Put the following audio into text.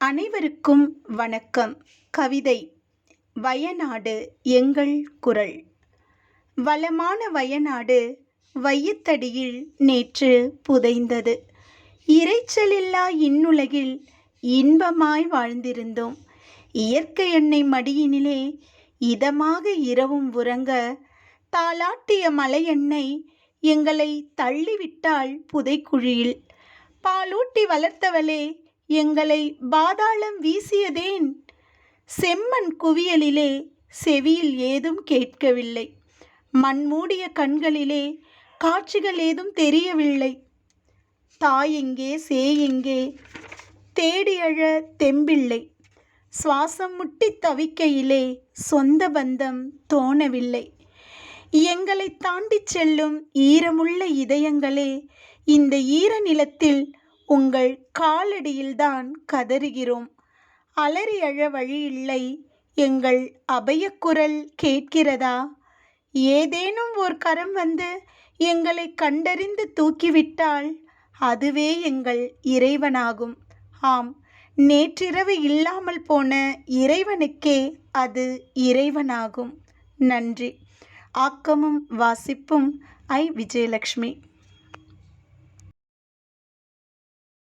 அனைவருக்கும் வணக்கம். கவிதை வயநாடு எங்கள் குரல். வளமான வயநாடு வையத்தடியில் நேற்று புதைந்தது. இரைச்சலில்லா இன்னுலகில் இன்பமாய் வாழ்ந்திருந்தோம். இயற்கை எண்ணெய் மடியினிலே இதமாக இரவும் உறங்க தாளாட்டிய மலையெண்ணெய் எங்களை தள்ளிவிட்டாள் புதைக்குழியில். பாலூட்டி வளர்த்தவளே எங்களை பாதாளம் வீசியதேன்? செம்மண் குவியலிலே செவியில் ஏதும் கேட்கவில்லை. மண் மூடிய கண்களிலே காட்சிகள் ஏதும் தெரியவில்லை. தாய் எங்கே சே எங்கே? தேடி தெம்பில்லை. சுவாசம் முட்டி தவிக்கையிலே சொந்த பந்தம் தோணவில்லை. எங்களை தாண்டிச் செல்லும் ஈரமுள்ள இதயங்களே இந்த ஈர நிலத்தில் உங்கள் காலடியில்தான் கதறுகிறோம். அலறி அழ வழியில்லை. எங்கள் அபயக்குரல் கேட்கிறதா? ஏதேனும் ஓர் கரம் வந்து எங்களை கண்டறிந்து தூக்கிவிட்டால் அதுவே எங்கள் இறைவனாகும். ஆம் நேற்றிரவு இல்லாமல் போன இறைவனுக்கே அது இறைவனாகும். நன்றி. ஆக்கமும் வாசிப்பும் ஐ. விஜயலக்ஷ்மி